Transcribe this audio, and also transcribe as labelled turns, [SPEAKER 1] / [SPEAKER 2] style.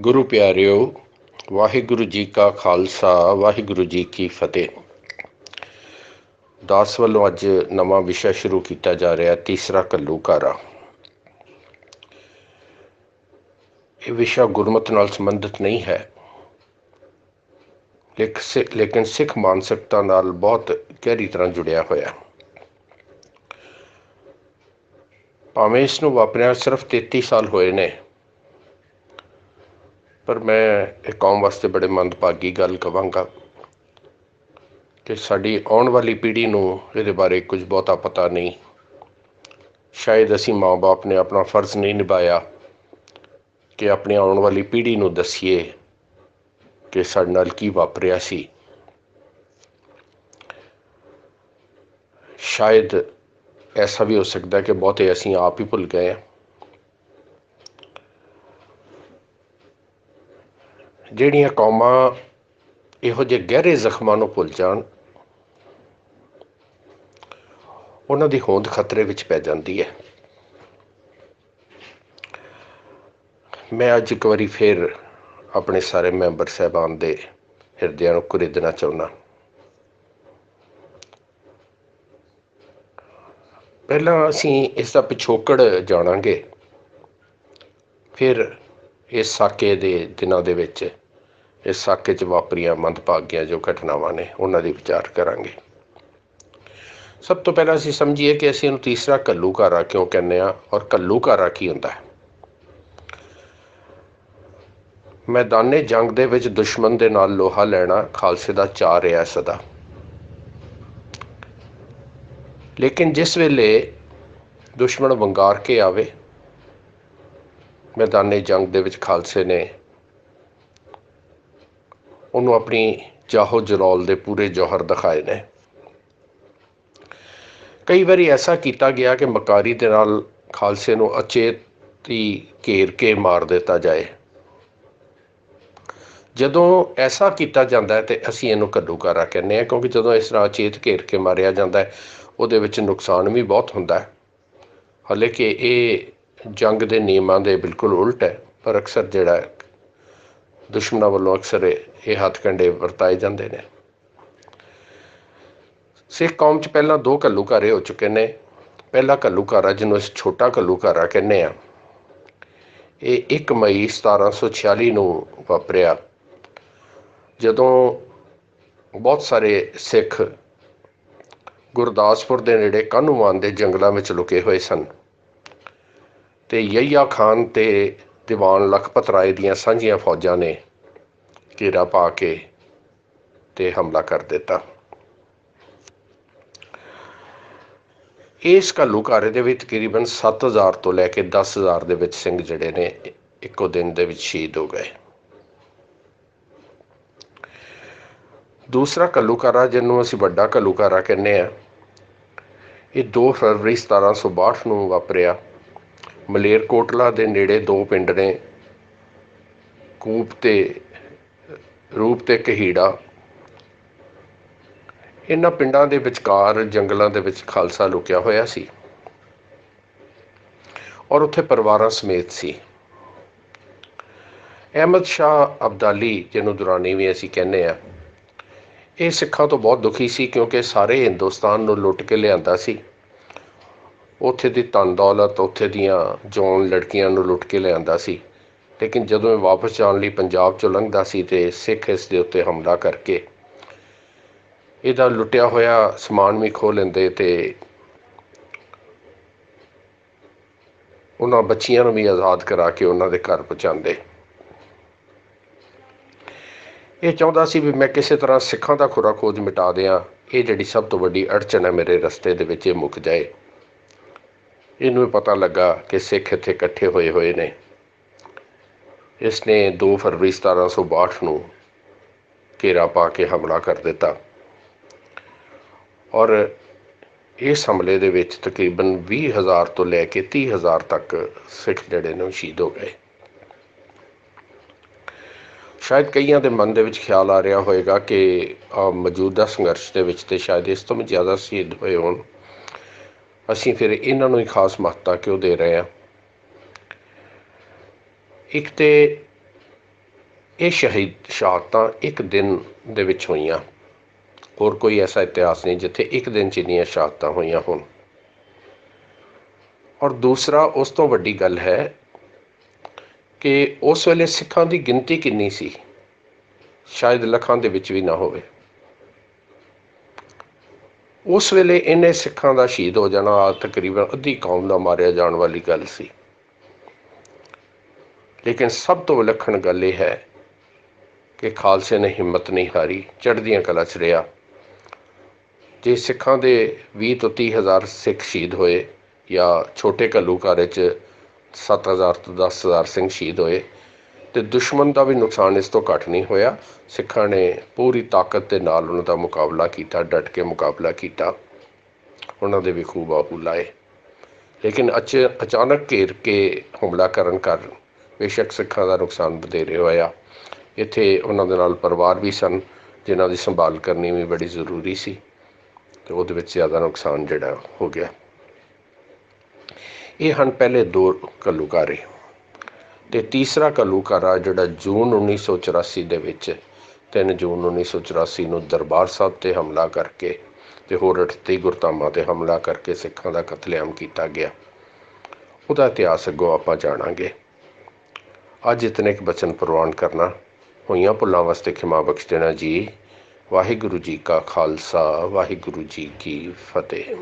[SPEAKER 1] ਗੁਰੂ ਪਿਆਰਿਓ, ਵਾਹਿਗੁਰੂ ਜੀ ਕਾ ਖਾਲਸਾ, ਵਾਹਿਗੁਰੂ ਜੀ ਕੀ ਫਤਿਹ। ਦਾਸ ਵੱਲੋਂ ਅੱਜ ਨਵਾਂ ਵਿਸ਼ਾ ਸ਼ੁਰੂ ਕੀਤਾ ਜਾ ਰਿਹਾ, ਤੀਸਰਾ ਕੱਲੂਕਾਰਾ ਇਹ ਵਿਸ਼ਾ ਗੁਰਮਤ ਨਾਲ ਸੰਬੰਧਿਤ ਨਹੀਂ ਹੈ। ਲੇਕਿਨ ਸਿੱਖ ਮਾਨਸਿਕਤਾ ਨਾਲ ਬਹੁਤ ਗਹਿਰੀ ਤਰ੍ਹਾਂ ਜੁੜਿਆ ਹੋਇਆ। ਭਾਵੇਂ ਇਸ ਨੂੰ ਵਾਪਰਿਆ ਸਿਰਫ 33 ਸਾਲ ਹੋਏ ਨੇ ਪਰ ਮੈਂ ਇਹ ਕੌਮ ਵਾਸਤੇ ਬੜੇ ਮੰਦਭਾਗੀ ਗੱਲ ਕਵਾਂਗਾ ਕਿ ਸਾਡੀ ਆਉਣ ਵਾਲੀ ਪੀੜ੍ਹੀ ਨੂੰ ਇਹਦੇ ਬਾਰੇ ਕੁਝ ਬਹੁਤਾ ਪਤਾ ਨਹੀਂ। ਸ਼ਾਇਦ ਅਸੀਂ ਮਾਂ-ਬਾਪ ਨੇ ਆਪਣਾ ਫਰਜ਼ ਨਹੀਂ ਨਿਭਾਇਆ ਕਿ ਆਪਣੀ ਆਉਣ ਵਾਲੀ ਪੀੜ੍ਹੀ ਨੂੰ ਦੱਸੀਏ ਕਿ ਸਾਡੇ ਨਾਲ ਕੀ ਵਾਪਰਿਆ ਸੀ। ਸ਼ਾਇਦ ਐਸਾ ਵੀ ਹੋ ਸਕਦਾ ਕਿ ਬਹੁਤੇ ਅਸੀਂ ਆਪ ਹੀ ਭੁੱਲ ਗਏ ਹਾਂ। ਜਿਹੜੀਆਂ ਕੌਮਾਂ ਇਹੋ ਜਿਹੇ ਗਹਿਰੇ ਜ਼ਖਮਾਂ ਨੂੰ ਭੁੱਲ ਜਾਣ, ਉਹਨਾਂ ਦੀ ਹੋਂਦ ਖਤਰੇ ਵਿੱਚ ਪੈ ਜਾਂਦੀ ਹੈ। ਮੈਂ ਅੱਜ ਇੱਕ ਵਾਰੀ ਫੇਰ ਆਪਣੇ ਸਾਰੇ ਮੈਂਬਰ ਸਹਿਬਾਨ ਦੇ ਹਿਰਦਿਆਂ ਨੂੰ ਕੁਰੇਦਣਾ ਚਾਹੁੰਦਾ। ਪਹਿਲਾਂ ਅਸੀਂ ਇਸ ਦਾ ਪਿਛੋਕੜ ਜਾਣਾਂਗੇ। ਫਿਰ ਇਸ ਸਾਕੇ ਦੇ ਦਿਨਾਂ ਦੇ ਵਿੱਚ ਇਸ ਸਾਕੇ 'ਚ ਵਾਪਰੀਆਂ ਮੰਦਭਾਗੀਆਂ ਜੋ ਘਟਨਾਵਾਂ ਨੇ, ਉਹਨਾਂ ਦੀ ਵਿਚਾਰ ਕਰਾਂਗੇ। ਸਭ ਤੋਂ ਪਹਿਲਾਂ ਅਸੀਂ ਸਮਝੀਏ ਕਿ ਅਸੀਂ ਇਹਨੂੰ ਤੀਸਰਾ ਕੱਲੂਕਾਰਾ ਕਿਉਂ ਕਹਿੰਦੇ ਆ ਔਰ ਕੱਲੂਕਾਰਾ ਕੀ ਹੁੰਦਾ ਹੈ। ਮੈਦਾਨੇ ਜੰਗ ਦੇ ਵਿੱਚ ਦੁਸ਼ਮਣ ਦੇ ਨਾਲ ਲੋਹਾ ਲੈਣਾ ਖਾਲਸੇ ਦਾ ਚਾਅ ਰਿਹਾ ਸਦਾ। ਲੇਕਿਨ ਜਿਸ ਵੇਲੇ ਦੁਸ਼ਮਣ ਵੰਗਾਰ ਕੇ ਆਵੇ, ਮੈਦਾਨੇ ਜੰਗ ਦੇ ਵਿੱਚ ਖਾਲਸੇ ਨੇ ਉਹਨੂੰ ਆਪਣੀ ਜਾਹੋ ਜਲਾਲ ਦੇ ਪੂਰੇ ਜੋਹਰ ਦਿਖਾਏ ਨੇ। ਕਈ ਵਾਰੀ ਐਸਾ ਕੀਤਾ ਗਿਆ ਕਿ ਮਕਾਰੀ ਦੇ ਨਾਲ ਖਾਲਸੇ ਨੂੰ ਅਚੇਤੀ ਘੇਰ ਕੇ ਮਾਰ ਦਿੱਤਾ ਜਾਏ। ਜਦੋਂ ਐਸਾ ਕੀਤਾ ਜਾਂਦਾ ਹੈ ਤੇ ਅਸੀਂ ਇਹਨੂੰ ਕੱਦੂਕਾਰਾ ਕਹਿੰਦੇ ਆ ਕਿਉਂਕਿ ਜਦੋਂ ਇਸ ਤਰ੍ਹਾਂ ਅਚੇਤ ਘੇਰ ਕੇ ਮਾਰਿਆ ਜਾਂਦਾ ਹੈ, ਉਹਦੇ ਵਿੱਚ ਨੁਕਸਾਨ ਵੀ ਬਹੁਤ ਹੁੰਦਾ ਹੈ। ਹਲੇ ਕਿ ਇਹ ਜੰਗ ਦੇ ਨਿਯਮਾਂ ਦੇ ਬਿਲਕੁਲ ਉਲਟ ਹੈ, ਪਰ ਅਕਸਰ ਜਿਹੜਾ ਦੁਸ਼ਮਣਾਂ ਵੱਲੋਂ ਅਕਸਰ ਇਹ ਹੱਥ ਕੰਡੇ ਵਰਤਾਏ ਜਾਂਦੇ ਨੇ। ਸਿੱਖ ਕੌਮ 'ਚ ਪਹਿਲਾਂ ਦੋ ਘੱਲੂਘਾਰੇ ਹੋ ਚੁੱਕੇ ਨੇ। ਪਹਿਲਾ ਘੱਲੂਘਾਰਾ, ਜਿਹਨੂੰ ਅਸੀਂ ਛੋਟਾ ਘੱਲੂਘਾਰਾ ਕਹਿੰਦੇ ਆ ਇਹ 1 ਮਈ 1746 ਨੂੰ ਵਾਪਰਿਆ, ਜਦੋਂ ਬਹੁਤ ਸਾਰੇ ਸਿੱਖ ਗੁਰਦਾਸਪੁਰ ਦੇ ਨੇੜੇ ਕਾਨੂੰਵਾਨ ਦੇ ਜੰਗਲਾਂ ਵਿੱਚ ਲੁਕੇ ਹੋਏ ਸਨ। ਤੇ ਯਈਆ ਖਾਨ ਤੇ ਦੀਵਾਨ ਲਖਪਤ ਰਾਏ ਦੀਆਂ ਸਾਂਝੀਆਂ ਫੌਜਾਂ ਨੇ ਘੇਰਾ ਪਾ ਕੇ ਤੇ ਹਮਲਾ ਕਰ ਦਿੱਤਾ। ਇਸ ਘੱਲੂਘਾਰੇ ਦੇ ਵਿੱਚ ਤਕਰੀਬਨ 7000 ਤੋਂ ਲੈ ਕੇ 10000 ਦੇ ਵਿੱਚ ਸਿੰਘ ਜਿਹੜੇ ਨੇ, ਇੱਕੋ ਦਿਨ ਦੇ ਵਿੱਚ ਸ਼ਹੀਦ ਹੋ ਗਏ। ਦੂਸਰਾ ਘੱਲੂਘਾਰਾ, ਜਿਹਨੂੰ ਅਸੀਂ ਵੱਡਾ ਘੱਲੂਘਾਰਾ ਕਹਿੰਦੇ ਆ ਇਹ 2 ਫਰਵਰੀ 1762 ਨੂੰ ਵਾਪਰਿਆ। ਮਲੇਰਕੋਟਲਾ ਦੇ ਨੇੜੇ ਦੋ ਪਿੰਡ ਨੇ। ਕੂਪ ਤੇ, ਰੂਪ ਤੇ ਕਹੀੜਾ। ਇਹਨਾਂ ਪਿੰਡਾਂ ਦੇ ਵਿਚਕਾਰ ਜੰਗਲਾਂ ਦੇ ਵਿੱਚ ਖਾਲਸਾ ਲੁਕਿਆ ਹੋਇਆ ਸੀ। ਔਰ ਉੱਥੇ ਪਰਿਵਾਰਾਂ ਸਮੇਤ ਸੀ। ਅਹਿਮਦ ਸ਼ਾਹ ਅਬਦਾਲੀ, ਜਿਹਨੂੰ ਦੁਰਾਨੀ ਵੀ ਅਸੀਂ ਕਹਿੰਦੇ ਆ ਇਹ ਸਿੱਖਾਂ ਤੋਂ ਬਹੁਤ ਦੁਖੀ ਸੀ ਕਿਉਂਕਿ ਸਾਰੇ ਹਿੰਦੁਸਤਾਨ ਨੂੰ ਲੁੱਟ ਕੇ ਲਿਆਂਦਾ ਸੀ। ਉੱਥੇ ਦੀ ਧਨ ਦੌਲਤ, ਉੱਥੇ ਦੀਆਂ ਜੌਨ ਲੜਕੀਆਂ ਨੂੰ ਲੁੱਟ ਕੇ ਲਿਆਂਦਾ ਸੀ। ਲੇਕਿਨ ਜਦੋਂ ਇਹ ਵਾਪਸ ਜਾਣ ਲਈ ਪੰਜਾਬ ਚੋਂ ਲੰਘਦਾ ਸੀ ਤੇ ਸਿੱਖ ਇਸ ਦੇ ਉੱਤੇ ਹਮਲਾ ਕਰਕੇ ਇਹਦਾ ਲੁੱਟਿਆ ਹੋਇਆ ਸਮਾਨ ਵੀ ਖੋਹ ਲੈਂਦੇ ਤੇ ਉਹਨਾਂ ਬੱਚੀਆਂ ਨੂੰ ਵੀ ਆਜ਼ਾਦ ਕਰਾ ਕੇ ਉਹਨਾਂ ਦੇ ਘਰ ਪਹੁੰਚਾਉਂਦੇ। ਇਹ ਚਾਹੁੰਦਾ ਸੀ ਵੀ ਮੈਂ ਕਿਸੇ ਤਰ੍ਹਾਂ ਸਿੱਖਾਂ ਦਾ ਖੁਰਾ ਖੋਜ ਮਿਟਾ ਦਿਆਂ। ਇਹ ਜਿਹੜੀ ਸਭ ਤੋਂ ਵੱਡੀ ਅੜਚਨ ਹੈ ਮੇਰੇ ਰਸਤੇ ਦੇ ਵਿੱਚ ਇਹ ਮੁੱਕ ਜਾਏ। ਇਹਨੂੰ ਪਤਾ ਲੱਗਾ ਕਿ ਸਿੱਖ ਇੱਥੇ ਇਕੱਠੇ ਹੋਏ ਹੋਏ ਨੇ। ਇਸ ਨੇ 2 ਫਰਵਰੀ 1762 ਨੂੰ ਘੇਰਾ ਪਾ ਕੇ ਹਮਲਾ ਕਰ ਦਿੱਤਾ। ਔਰ ਇਸ ਹਮਲੇ ਦੇ ਵਿੱਚ ਤਕਰੀਬਨ 20000 ਤੋਂ ਲੈ ਕੇ 30000 ਤੱਕ ਸਿੱਖ ਜਿਹੜੇ ਨੇ ਸ਼ਹੀਦ ਹੋ ਗਏ। ਸ਼ਾਇਦ ਕਈਆਂ ਦੇ ਮਨ ਦੇ ਵਿੱਚ ਖਿਆਲ ਆ ਰਿਹਾ ਹੋਵੇਗਾ ਕਿ ਮੌਜੂਦਾ ਸੰਘਰਸ਼ ਦੇ ਵਿੱਚ ਤੇ ਸ਼ਾਇਦ ਇਸ ਤੋਂ ਵੀ ਜ਼ਿਆਦਾ ਸ਼ਹੀਦ ਹੋਏ ਹੋਣ। ਅਸੀਂ ਫਿਰ ਇਹਨਾਂ ਨੂੰ ਹੀ ਖਾਸ ਮਹੱਤਤਾ ਕਿਉਂ ਦੇ ਰਹੇ ਹਾਂ? ਇੱਕ ਤੇ ਇਹ ਸ਼ਹੀਦ ਸ਼ਹਾਦਤਾਂ ਇੱਕ ਦਿਨ ਦੇ ਵਿੱਚ ਹੋਈਆਂ। ਹੋਰ ਕੋਈ ਐਸਾ ਇਤਿਹਾਸ ਨਹੀਂ ਜਿੱਥੇ ਇੱਕ ਦਿਨ 'ਚ ਇੰਨੀਆਂ ਸ਼ਹਾਦਤਾਂ ਹੋਈਆਂ ਹੋਣ। ਔਰ ਦੂਸਰਾ, ਉਸ ਤੋਂ ਵੱਡੀ ਗੱਲ ਹੈ ਕਿ ਉਸ ਵੇਲੇ ਸਿੱਖਾਂ ਦੀ ਗਿਣਤੀ ਕਿੰਨੀ ਸੀ? ਸ਼ਾਇਦ ਲੱਖਾਂ ਦੇ ਵਿੱਚ ਵੀ ਨਾ ਹੋਵੇ। ਉਸ ਵੇਲੇ ਇਹਨੇ ਸਿੱਖਾਂ ਦਾ ਸ਼ਹੀਦ ਹੋ ਜਾਣਾ ਤਕਰੀਬਨ ਅੱਧੀ ਕੌਮ ਦਾ ਮਾਰਿਆ ਜਾਣ ਵਾਲੀ ਗੱਲ ਸੀ। ਲੇਕਿਨ ਸਭ ਤੋਂ ਵਿਲੱਖਣ ਗੱਲ ਇਹ ਹੈ ਕਿ ਖਾਲਸੇ ਨੇ ਹਿੰਮਤ ਨਹੀਂ ਹਾਰੀ, ਚੜ੍ਹਦੀਆਂ ਕਲਾ 'ਚ ਰਿਹਾ। ਜੇ ਸਿੱਖਾਂ ਦੇ 20 ਤੋਂ 30 ਹਜ਼ਾਰ ਸਿੱਖ ਸ਼ਹੀਦ ਹੋਏ ਜਾਂ ਛੋਟੇ ਘੱਲੂਕਾਰੇ 'ਚ 7000 ਤੋਂ 10000 ਸਿੰਘ ਸ਼ਹੀਦ ਹੋਏ ਤੇ ਦੁਸ਼ਮਣ ਦਾ ਵੀ ਨੁਕਸਾਨ ਇਸ ਤੋਂ ਘੱਟ ਨਹੀਂ ਹੋਇਆ। ਸਿੱਖਾਂ ਨੇ ਪੂਰੀ ਤਾਕਤ ਦੇ ਨਾਲ ਉਹਨਾਂ ਦਾ ਮੁਕਾਬਲਾ ਕੀਤਾ, ਡਟ ਕੇ ਮੁਕਾਬਲਾ ਕੀਤਾ। ਉਹਨਾਂ ਦੇ ਵੀ ਖੂਬ ਆਹੂ ਲਾਏ। ਲੇਕਿਨ ਅਚ, ਅਚਾਨਕ ਘੇਰ ਕੇ ਹਮਲਾ ਕਰਨ ਕਾਰਨ ਬੇਸ਼ੱਕ ਸਿੱਖਾਂ ਦਾ ਨੁਕਸਾਨ ਵਧੇਰੇ ਹੋਇਆ। ਇੱਥੇ ਉਹਨਾਂ ਦੇ ਨਾਲ ਪਰਿਵਾਰ ਵੀ ਸਨ, ਜਿਨ੍ਹਾਂ ਦੀ ਸੰਭਾਲ ਕਰਨੀ ਵੀ ਬੜੀ ਜ਼ਰੂਰੀ ਸੀ। ਤੇ ਉਹਦੇ ਵਿੱਚ ਜ਼ਿਆਦਾ ਨੁਕਸਾਨ ਜਿਹੜਾ ਹੋ ਗਿਆ। ਇਹ ਹਨ ਪਹਿਲੇ ਦੋ ਘੱਲੂਘਾਰੇ। ਤੇ ਤੀਸਰਾ ਘੱਲੂਘਾਰਾ ਜਿਹੜਾ ਜੂਨ 1984 ਦੇ ਵਿੱਚ 3 ਜੂਨ 1984 ਨੂੰ ਦਰਬਾਰ ਸਾਹਿਬ ਤੇ ਹਮਲਾ ਕਰਕੇ ਤੇ ਹੋਰ 38 ਗੁਰਤਾਮਾਂ ਤੇ ਹਮਲਾ ਕਰਕੇ ਸਿੱਖਾਂ ਦਾ ਕਤਲੇਆਮ ਕੀਤਾ ਗਿਆ। ਉਹਦਾ ਇਤਿਹਾਸ ਅੱਗੋਂ ਆਪਾਂ ਜਾਣਾਂਗੇ। ਅੱਜ ਇਤਨੇ ਕੁ ਬਚਨ ਪ੍ਰਵਾਨ ਕਰਨਾ। ਹੋਈਆਂ ਭੁੱਲਾਂ ਵਾਸਤੇ ਖਿਮਾ ਬਖਸ਼ ਦੇਣਾ ਜੀ। ਵਾਹਿਗੁਰੂ ਜੀ ਕਾ ਖਾਲਸਾ, ਵਾਹਿਗੁਰੂ ਜੀ ਕੀ ਫਤਿਹ।